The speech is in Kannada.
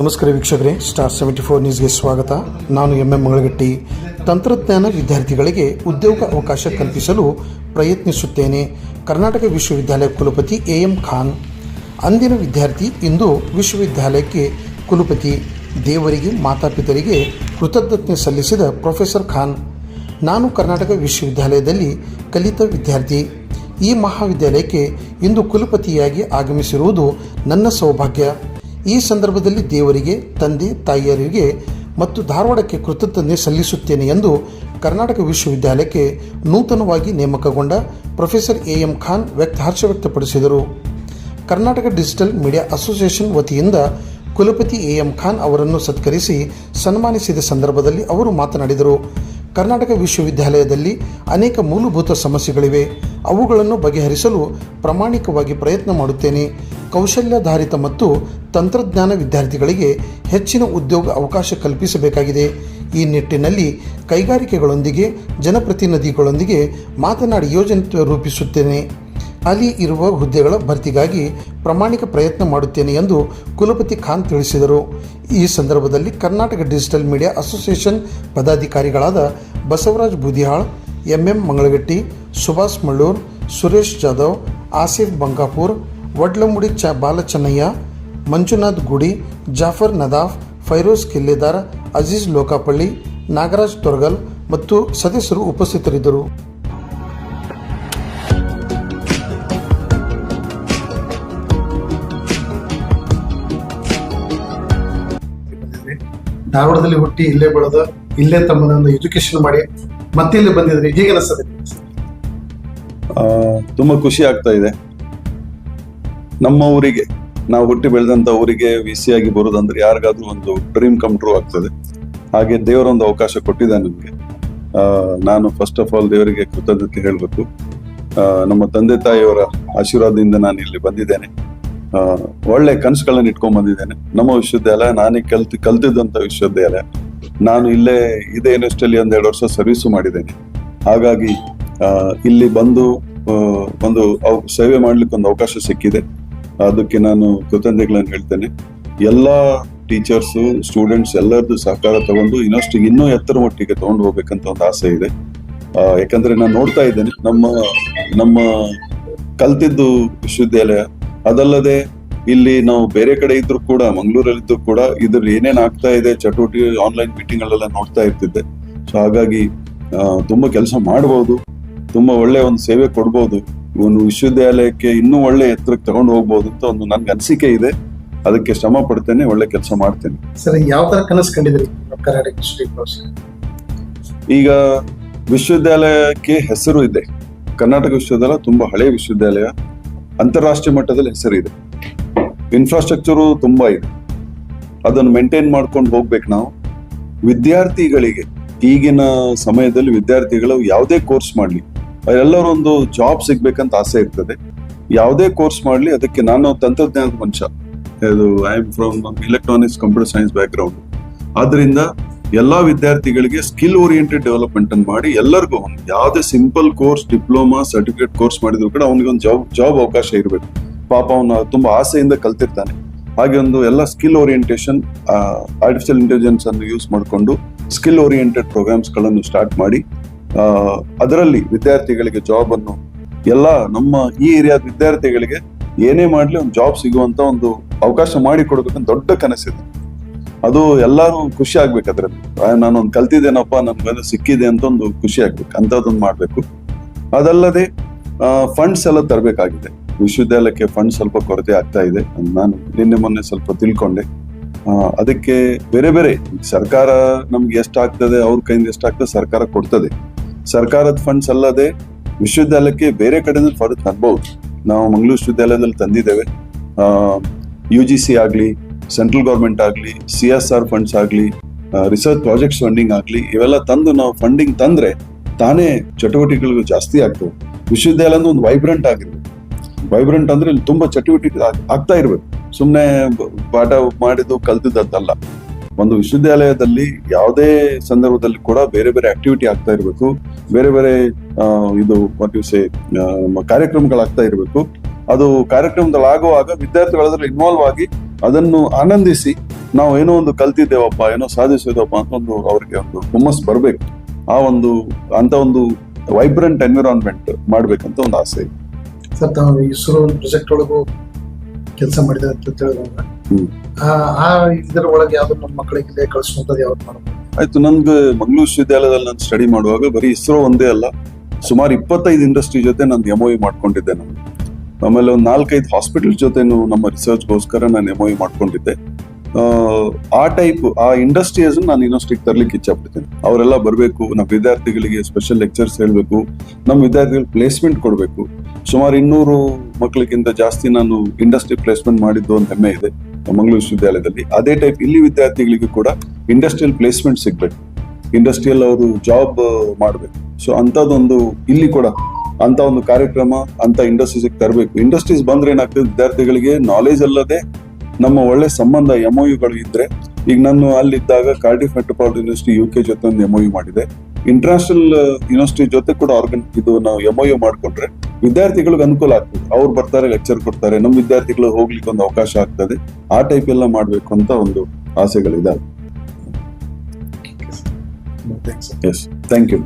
ನಮಸ್ಕಾರ ವೀಕ್ಷಕರೇ ಸ್ಟಾರ್ ಸೆವೆಂಟಿ ಫೋರ್ ನ್ಯೂಸ್ಗೆ ಸ್ವಾಗತ. ನಾನು ಎಂ ಎಂ ಮಂಗಳಗಟ್ಟಿ. ತಂತ್ರಜ್ಞಾನ ವಿದ್ಯಾರ್ಥಿಗಳಿಗೆ ಉದ್ಯೋಗ ಅವಕಾಶ ಕಲ್ಪಿಸಲು ಪ್ರಯತ್ನಿಸುತ್ತೇನೆ. ಕರ್ನಾಟಕ ವಿಶ್ವವಿದ್ಯಾಲಯ ಕುಲಪತಿ ಎ ಎಂ ಖಾನ್. ಅಂದಿನ ವಿದ್ಯಾರ್ಥಿ ಇಂದು ವಿಶ್ವವಿದ್ಯಾಲಯಕ್ಕೆ ಕುಲಪತಿ. ದೇವರಿಗೆ, ಮಾತಾಪಿತರಿಗೆ ಕೃತಜ್ಞತೆ ಸಲ್ಲಿಸಿದ ಪ್ರೊಫೆಸರ್ ಖಾನ್. ನಾನು ಕರ್ನಾಟಕ ವಿಶ್ವವಿದ್ಯಾಲಯದಲ್ಲಿ ಕಲಿತ ವಿದ್ಯಾರ್ಥಿ. ಈ ಮಹಾವಿದ್ಯಾಲಯಕ್ಕೆ ಇಂದು ಕುಲಪತಿಯಾಗಿ ಆಗಮಿಸಿರುವುದು ನನ್ನ ಸೌಭಾಗ್ಯ. ಈ ಸಂದರ್ಭದಲ್ಲಿ ದೇವರಿಗೆ, ತಂದೆ, ತಾಯಿಯರಿಗೆ ಮತ್ತು ಧಾರವಾಡಕ್ಕೆ ಕೃತಜ್ಞತೆ ಸಲ್ಲಿಸುತ್ತೇನೆ ಎಂದು ಕರ್ನಾಟಕ ವಿಶ್ವವಿದ್ಯಾಲಯಕ್ಕೆ ನೂತನವಾಗಿ ನೇಮಕಗೊಂಡ ಪ್ರೊಫೆಸರ್ ಎ ಎಂ ಖಾನ್ ವ್ಯಕ್ತ ಹರ್ಷ ವ್ಯಕ್ತಪಡಿಸಿದರು. ಕರ್ನಾಟಕ ಡಿಜಿಟಲ್ ಮೀಡಿಯಾ ಅಸೋಸಿಯೇಷನ್ ವತಿಯಿಂದ ಕುಲಪತಿ ಎ ಎಂ ಖಾನ್ ಅವರನ್ನು ಸತ್ಕರಿಸಿ ಸನ್ಮಾನಿಸಿದ ಸಂದರ್ಭದಲ್ಲಿ ಅವರು ಮಾತನಾಡಿದರು. ಕರ್ನಾಟಕ ವಿಶ್ವವಿದ್ಯಾಲಯದಲ್ಲಿ ಅನೇಕ ಮೂಲಭೂತ ಸಮಸ್ಯೆಗಳಿವೆ. ಅವುಗಳನ್ನು ಬಗೆಹರಿಸಲು ಪ್ರಾಮಾಣಿಕವಾಗಿ ಪ್ರಯತ್ನ ಮಾಡುತ್ತೇನೆ. ಕೌಶಲ್ಯಾಧಾರಿತ ಮತ್ತು ತಂತ್ರಜ್ಞಾನ ವಿದ್ಯಾರ್ಥಿಗಳಿಗೆ ಹೆಚ್ಚಿನ ಉದ್ಯೋಗ ಅವಕಾಶ ಕಲ್ಪಿಸಬೇಕಾಗಿದೆ. ಈ ನಿಟ್ಟಿನಲ್ಲಿ ಕೈಗಾರಿಕೆಗಳೊಂದಿಗೆ, ಜನಪ್ರತಿನಿಧಿಗಳೊಂದಿಗೆ ಮಾತನಾಡಿ ಯೋಜನೆ ರೂಪಿಸುತ್ತೇನೆ. ಅಲ್ಲಿ ಇರುವ ಹುದ್ದೆಗಳ ಭರ್ತಿಗಾಗಿ ಪ್ರಾಮಾಣಿಕ ಪ್ರಯತ್ನ ಮಾಡುತ್ತೇನೆ ಎಂದು ಕುಲಪತಿ ಖಾನ್ ತಿಳಿಸಿದರು. ಈ ಸಂದರ್ಭದಲ್ಲಿ ಕರ್ನಾಟಕ ಡಿಜಿಟಲ್ ಮೀಡಿಯಾ ಅಸೋಸಿಯೇಷನ್ ಪದಾಧಿಕಾರಿಗಳಾದ ಬಸವರಾಜ್ ಬೂದಿಹಾಳ್, ಎಂಎಂ ಮಂಗಳಗಟ್ಟಿ, ಸುಭಾಷ್ ಮಳ್ಳೂರ್ ಸುರೇಶ್ ಜಾಧವ್, ಆಸಿಫ್ ಬಂಕಾಪುರ್ ವಡ್ಲಮುಡಿ ಚ ಬಾಲಚನ್ನಯ್ಯ ಮಂಜುನಾಥ್ ಗುಡಿ ಜಾಫರ್ ನದಾಫ್ ಫೈರೋಜ್ ಕಿಲ್ಲೆದಾರ್ ಅಜೀಜ್ ಲೋಕಾಪಳ್ಳಿ ನಾಗರಾಜ್ ತೊರ್ಗಲ್ ಮತ್ತು ಸದಸ್ಯರು ಉಪಸ್ಥಿತರಿದ್ದರು. ಧಾರವಾಡದಲ್ಲಿ ಹುಟ್ಟಿ ಇಲ್ಲೇ ಬೆಳೆದ ಇಲ್ಲೇ ತಮ್ಮನನ್ನು ಎಜುಕೇಶನ್ ಮಾಡಿ ಮತ್ತೆ ಇಲ್ಲಿ ಬಂದಿದ್ರಿ ಹೇಗೆ ಅನಿಸ್ತದೆ? ಆ, ತುಂಬಾ ಖುಷಿ ಆಗ್ತಾ ಇದೆ. ನಮ್ಮ ಊರಿಗೆ, ನಾವು ಹುಟ್ಟಿ ಬೆಳೆದಂತ ಊರಿಗೆ ವಿ ಸಿ ಆಗಿ ಬರೋದಂದ್ರೆ ಯಾರಿಗಾದ್ರೂ ಒಂದು ಡ್ರೀಮ್ ಕಮ್ ಟ್ರೂ ಆಗ್ತದೆ. ಹಾಗೆ ದೇವರೊಂದು ಅವಕಾಶ ಕೊಟ್ಟಿದೆ ನಮಗೆ. ನಾನು ಫಸ್ಟ್ ಆಫ್ ಆಲ್ ದೇವರಿಗೆ ಕೃತಜ್ಞತೆ ಹೇಳಬೇಕು. ನಮ್ಮ ತಂದೆ ತಾಯಿಯವರ ಆಶೀರ್ವಾದದಿಂದ ನಾನು ಇಲ್ಲಿ ಬಂದಿದ್ದೇನೆ. ಒಳ್ಳೆ ಕನಸುಗಳನ್ನ ಇಟ್ಕೊಂಡ್ ಬಂದಿದ್ದೇನೆ. ನಮ್ಮ ವಿಶ್ವವಿದ್ಯಾಲಯ, ನಾನೇ ಕಲ್ತು, ಕಲ್ತಿದ್ದಂತ ವಿಶ್ವವಿದ್ಯಾಲಯ. ನಾನು ಇಲ್ಲೇ ಇದೇ ಯೂನಿವರ್ಸಿಟಿಯಲ್ಲಿ ಒಂದೆರಡು ವರ್ಷ ಸರ್ವಿಸ್ ಮಾಡಿದ್ದೇನೆ. ಹಾಗಾಗಿ ಇಲ್ಲಿ ಬಂದು ಒಂದು ಸೇವೆ ಮಾಡ್ಲಿಕ್ಕೆ ಒಂದು ಅವಕಾಶ ಸಿಕ್ಕಿದೆ. ಅದಕ್ಕೆ ನಾನು ಕೃತಜ್ಞತೆಗಳನ್ನು ಹೇಳ್ತೇನೆ. ಎಲ್ಲ ಟೀಚರ್ಸ್, ಸ್ಟೂಡೆಂಟ್ಸ್ ಎಲ್ಲರದ್ದು ಸಹಕಾರ ತಗೊಂಡು ಇನ್ನಷ್ಟು ಇನ್ನೂ ಎತ್ತರ ಮಟ್ಟಿಗೆ ತಗೊಂಡು ಹೋಗ್ಬೇಕಂತ ಒಂದು ಆಸೆ ಇದೆ. ಯಾಕಂದ್ರೆ ನಾನು ನೋಡ್ತಾ ಇದ್ದೇನೆ, ನಮ್ಮ ನಮ್ಮ ಕಲ್ತಿದ್ದು ವಿಶ್ವವಿದ್ಯಾಲಯ, ಅದಲ್ಲದೆ ಇಲ್ಲಿ ನಾವು ಬೇರೆ ಕಡೆ ಇದ್ರು ಕೂಡ ಮಂಗಳೂರಲ್ಲಿದ್ದು ಕೂಡ ಇದ್ರ ಏನೇನ್ ಆಗ್ತಾ ಇದೆ, ಚಟುವಟಿಕೆ ಆನ್ಲೈನ್ ಮೀಟಿಂಗ್ ಗಳೆಲ್ಲ ನೋಡ್ತಾ ಇರ್ತಿದ್ದೆ. ಸೊ ಹಾಗಾಗಿ ತುಂಬಾ ಕೆಲಸ ಮಾಡಬಹುದು ತುಂಬಾ ಒಳ್ಳೆ ಒಂದು ಸೇವೆ ಕೊಡ್ಬೋದು. ಒಂದು ವಿಶ್ವವಿದ್ಯಾಲಯಕ್ಕೆ ಇನ್ನೂ ಒಳ್ಳೆ ಎತ್ತರಕ್ಕೆ ತಗೊಂಡು ಹೋಗ್ಬೋದು ಅಂತ ಒಂದು ನನ್ಗೆ ಅನಿಸಿಕೆ ಇದೆ. ಅದಕ್ಕೆ ಶ್ರಮ ಪಡ್ತೇನೆ ಒಳ್ಳೆ ಕೆಲಸ ಮಾಡ್ತೇನೆ. ಸರ್ ಯಾವ ತರ ಕನಸು ಕಂಡಿದ್ರಿ ಈಗ ವಿಶ್ವವಿದ್ಯಾಲಯಕ್ಕೆ ಹೆಸರು ಇದೆ. ಕರ್ನಾಟಕ ವಿಶ್ವವಿದ್ಯಾಲಯ ತುಂಬಾ ಹಳೆಯ ವಿಶ್ವವಿದ್ಯಾಲಯ. ಅಂತಾರಾಷ್ಟ್ರೀಯ ಮಟ್ಟದಲ್ಲಿ ಹೆಸರಿದೆ ಇನ್ಫ್ರಾಸ್ಟ್ರಕ್ಚರು ತುಂಬಾ ಇದೆ. ಅದನ್ನು ಮೇಂಟೈನ್ ಮಾಡ್ಕೊಂಡು ಹೋಗ್ಬೇಕು ನಾವು. ವಿದ್ಯಾರ್ಥಿಗಳಿಗೆ ಈಗಿನ ಸಮಯದಲ್ಲಿ ವಿದ್ಯಾರ್ಥಿಗಳು ಯಾವುದೇ ಕೋರ್ಸ್ ಮಾಡಲಿ. ಎಲ್ಲರೂ ಒಂದು ಜಾಬ್ ಸಿಗ್ಬೇಕಂತ ಆಸೆ ಇರ್ತದೆ. ಯಾವುದೇ ಕೋರ್ಸ್ ಮಾಡಲಿ ಅದಕ್ಕೆ ನಾನು ತಂತ್ರಜ್ಞಾನದ ಮನುಷ್ಯ. ಇದು I am from electronics computer science background ಆದ್ರಿಂದ ಎಲ್ಲಾ ವಿದ್ಯಾರ್ಥಿಗಳಿಗೆ ಸ್ಕಿಲ್ ಓರಿಯೆಂಟೆಡ್ ಡೆವಲಪ್ಮೆಂಟ್ ಅನ್ನು ಮಾಡಿ ಎಲ್ಲರಿಗೂ ಒಂದು ಯಾವುದೇ simple course diploma certificate course ಮಾಡಿದ್ರು ಕೂಡ ಅವನಿಗೆ ಒಂದು ಜಾಬ್ ಜಾಬ್ ಅವಕಾಶ ಇರಬೇಕು. ಪಾಪ ಅವನು ತುಂಬಾ ಆಸೆಯಿಂದ ಕಲ್ತಿರ್ತಾನೆ. ಹಾಗೆ ಒಂದು ಎಲ್ಲ ಸ್ಕಿಲ್ ಓರಿಯೆಂಟೇಷನ್ ಆರ್ಟಿಫಿಷಿಯಲ್ ಇಂಟೆಲಿಜೆನ್ಸ್ ಅನ್ನು ಯೂಸ್ ಮಾಡಿಕೊಂಡು ಸ್ಕಿಲ್ ಓರಿಯೆಂಟೆಡ್ ಪ್ರೋಗ್ರಾಮ್ಸ್ಗಳನ್ನು ಸ್ಟಾರ್ಟ್ ಮಾಡಿ ಅದರಲ್ಲಿ ವಿದ್ಯಾರ್ಥಿಗಳಿಗೆ ಜಾಬ್ ಅನ್ನು ಎಲ್ಲ ನಮ್ಮ ಈ ಏರಿಯಾದ ವಿದ್ಯಾರ್ಥಿಗಳಿಗೆ ಏನೇ ಮಾಡಲಿ ಒಂದು ಜಾಬ್ ಸಿಗುವಂತ ಒಂದು ಅವಕಾಶ ಮಾಡಿ ಕೊಡ್ಬೇಕಂತ ದೊಡ್ಡ ಕನಸಿದೆ. ಅದು ಎಲ್ಲರೂ ಖುಷಿ ಆಗ್ಬೇಕು ಅದ್ರಲ್ಲಿ. ಆ, ನಾನು ಒಂದು ಕಲ್ತಿದ್ದೇನಪ್ಪ ನನ್ಗೆ ಸಿಕ್ಕಿದೆ ಅಂತ ಒಂದು ಖುಷಿ ಆಗ್ಬೇಕು ಅಂತದೊಂದು ಮಾಡ್ಬೇಕು. ಅದಲ್ಲದೆ ಫಂಡ್ಸ್ ಎಲ್ಲ ತರಬೇಕಾಗಿದೆ. ವಿಶ್ವವಿದ್ಯಾಲಯಕ್ಕೆ ಫಂಡ್ ಸ್ವಲ್ಪ ಕೊರತೆ ಆಗ್ತಾ ಇದೆ ನಾನು ನಿನ್ನೆ ಮೊನ್ನೆ ಸ್ವಲ್ಪ ತಿಳ್ಕೊಂಡೆ. ಅದಕ್ಕೆ ಬೇರೆ ಬೇರೆ ಸರ್ಕಾರ ನಮ್ಗೆ ಎಷ್ಟಾಗ್ತದೆ ಅವ್ರ ಕೈಯಿಂದ ಎಷ್ಟಾಗ್ತದೆ ಸರ್ಕಾರ ಕೊಡ್ತದೆ. ಸರ್ಕಾರದ ಫಂಡ್ಸ್ ಅಲ್ಲದೆ ವಿಶ್ವವಿದ್ಯಾಲಯಕ್ಕೆ ಬೇರೆ ಕಡೆಯಿಂದ ಫಂಡ್ ತರಬಹುದು ನಾವು ಮಂಗಳೂರು ವಿಶ್ವವಿದ್ಯಾಲಯದಲ್ಲಿ ತಂದಿದ್ದೇವೆ. ಯು ಜಿ ಸಿ ಆಗಲಿ ಸೆಂಟ್ರಲ್ ಗೌರ್ಮೆಂಟ್ ಆಗಲಿ ಸಿ ಎಸ್ ಆರ್ ಫಂಡ್ಸ್ ಆಗಲಿ ರಿಸರ್ಚ್ ಪ್ರಾಜೆಕ್ಟ್ಸ್ ಫಂಡಿಂಗ್ ಆಗಲಿ, ಇವೆಲ್ಲ ತಂದು ನಾವು ಫಂಡಿಂಗ್ ತಂದ್ರೆ ತಾನೇ ಚಟುವಟಿಕೆಗಳು ಜಾಸ್ತಿ ಆಗ್ತವೆ. ವಿಶ್ವವಿದ್ಯಾಲಯ ಒಂದು ವೈಬ್ರೆಂಟ್ ಆಗಿರ್ಬೇಕು. ವೈಬ್ರೆಂಟ್ ಅಂದ್ರೆ ಇಲ್ಲಿ ತುಂಬಾ ಚಟುವಟಿಕೆ ಆಗ್- ಆಗ್ತಾ ಇರ್ಬೇಕು. ಸುಮ್ಮನೆ ಪಾಠ ಮಾಡಿದ್ದು ಕಲ್ತಿದ್ದಲ್ಲ ಒಂದು ವಿಶ್ವವಿದ್ಯಾಲಯದಲ್ಲಿ ಯಾವುದೇ ಸಂದರ್ಭದಲ್ಲಿ ಕೂಡ ಬೇರೆ ಬೇರೆ ಆಕ್ಟಿವಿಟಿ ಆಗ್ತಾ ಇರಬೇಕು. ಬೇರೆ ಬೇರೆ ಇದು ಸೇ ಕಾರ್ಯಕ್ರಮಗಳಾಗ್ತಾ ಇರಬೇಕು. ಅದು ಕಾರ್ಯಕ್ರಮದಲ್ಲಿ ಆಗುವಾಗ ವಿದ್ಯಾರ್ಥಿಗಳು ಅದರಲ್ಲಿ ಇನ್ವಾಲ್ವ್ ಆಗಿ ಅದನ್ನು ಆನಂದಿಸಿ ನಾವು ಏನೋ ಒಂದು ಕಲ್ತಿದ್ದೇವಪ್ಪ, ಏನೋ ಸಾಧಿಸಿದವಪ್ಪ ಅಂತ ಒಂದು ಅವ್ರಿಗೆ ಒಂದು ಹುಮ್ಮಸ್ ಬರ್ಬೇಕು. ಆ ಒಂದು, ಅಂತ ಒಂದು ವೈಬ್ರೆಂಟ್ ಎನ್ವಿರಾನ್ಮೆಂಟ್ ಮಾಡ್ಬೇಕಂತ ಒಂದು ಆಸೆ ಸರ್, ತಾವು ಇಸ್ರೋ ಪ್ರಾಜೆಕ್ಟ್ ಒಳಗೂ ಕೆಲಸ ಮಾಡಿದೆ ಅಂತ. ಆ- ಇದರ ಒಳಗೆ ಯಾವ್ದು ನಮ್ಮ ಮಕ್ಕಳಿಗೆ ಇಲ್ಲೇ ಕಳಿಸುವಂತದ್ದು ಯಾವ್ದು ಮಾಡಬಹುದು ಆಯ್ತು ನಂದು ಮಂಗಳೂರು ವಿಶ್ವವಿದ್ಯಾಲಯದಲ್ಲಿ ನಾನು ಸ್ಟಡಿ ಮಾಡುವಾಗ ಬರೀ ಇಸ್ರೋ ಒಂದೇ ಅಲ್ಲ, ಸುಮಾರು ಇಪ್ಪತ್ತೈದು ಇಂಡಸ್ಟ್ರಿ ಜೊತೆ ನಾನು ಎಂ ಮಾಡ್ಕೊಂಡಿದ್ದೆ ನಾನು. ಆಮೇಲೆ ಒಂದು ನಾಲ್ಕೈದು ಹಾಸ್ಪಿಟಲ್ ಜೊತೆನು ನಮ್ಮ ರಿಸರ್ಚ್ಗೋಸ್ಕರ ನಾನು ಎಂ ಮಾಡ್ಕೊಂಡಿದ್ದೆ. ಆ, ಟೈಪ್ ಆ ಇಂಡಸ್ಟ್ರೀಸ್ ನಾನು ಇನ್ನೊಸ್ಟಿಗೆ ತರ್ಲಿಕ್ಕೆ ಇಚ್ಛಪಡ್ತೀನಿ. ಅವರೆಲ್ಲ ಬರಬೇಕು ನಮ್ಮ ವಿದ್ಯಾರ್ಥಿಗಳಿಗೆ ಸ್ಪೆಷಲ್ ಲೆಕ್ಚರ್ಸ್ ಹೇಳಬೇಕು ನಮ್ಮ ವಿದ್ಯಾರ್ಥಿಗಳಿಗೆ ಪ್ಲೇಸ್ಮೆಂಟ್ ಕೊಡಬೇಕು. ಸುಮಾರು ಇನ್ನೂರು ಮಕ್ಕಳಿಗಿಂತ ಜಾಸ್ತಿ ನಾನು ಇಂಡಸ್ಟ್ರಿ ಪ್ಲೇಸ್ಮೆಂಟ್ ಮಾಡಿದ್ದು ಅಂತ ಹೆಮ್ಮೆ ಇದೆ ಮಂಗಳೂರು ವಿಶ್ವವಿದ್ಯಾಲಯದಲ್ಲಿ. ಅದೇ ಟೈಪ್ ಇಲ್ಲಿ ವಿದ್ಯಾರ್ಥಿಗಳಿಗೂ ಕೂಡ ಇಂಡಸ್ಟ್ರಿಯಲ್ ಪ್ಲೇಸ್ಮೆಂಟ್ ಸಿಗ್ಬೇಕು. ಇಂಡಸ್ಟ್ರಿಯಲ್ ಅವರು ಜಾಬ್ ಮಾಡಬೇಕು. ಸೊ ಅಂತದೊಂದು ಇಲ್ಲಿ ಕೂಡ ಅಂತ ಒಂದು ಕಾರ್ಯಕ್ರಮ ಅಂತ ಇಂಡಸ್ಟ್ರೀಸ್ ತರಬೇಕು. ಇಂಡಸ್ಟ್ರೀಸ್ ಬಂದ್ರೆ ಏನಾಗ್ತದೆ ವಿದ್ಯಾರ್ಥಿಗಳಿಗೆ ನಾಲೆಜ್ ಅಲ್ಲದೆ ನಮ್ಮ ಒಳ್ಳೆ ಸಂಬಂಧ ಎಮ್ಒಯುಗಳು ಇದ್ರೆ ಈಗ ನಾನು ಅಲ್ಲಿದ್ದಾಗ Cardiff metropolitan university U K ಜೊತೆ ಒಂದು ಎಮ್ಒಯು ಮಾಡಿದೆ. ಇಂಟರ್ನ್ಯಾಷನಲ್ ಯೂನಿವರ್ಸಿಟಿ ಜೊತೆ ಕೂಡ ಆರ್ಗನ್ ಇದು ನಾವು ಎಮ್ಒಯು ಮಾಡ್ಕೊಂಡ್ರೆ ವಿದ್ಯಾರ್ಥಿಗಳಿಗೆ ಅನುಕೂಲ ಆಗ್ತದೆ. ಅವ್ರು ಬರ್ತಾರೆ ಲೆಕ್ಚರ್ ಕೊಡ್ತಾರೆ ನಮ್ಮ ವಿದ್ಯಾರ್ಥಿಗಳು ಹೋಗ್ಲಿಕ್ಕೆ ಒಂದು ಅವಕಾಶ ಆಗ್ತದೆ. ಆ ಟೈಪ್ ಎಲ್ಲ ಮಾಡಬೇಕು ಅಂತ ಒಂದು ಆಸೆಗಳಿದಾವೆ. Yes thank you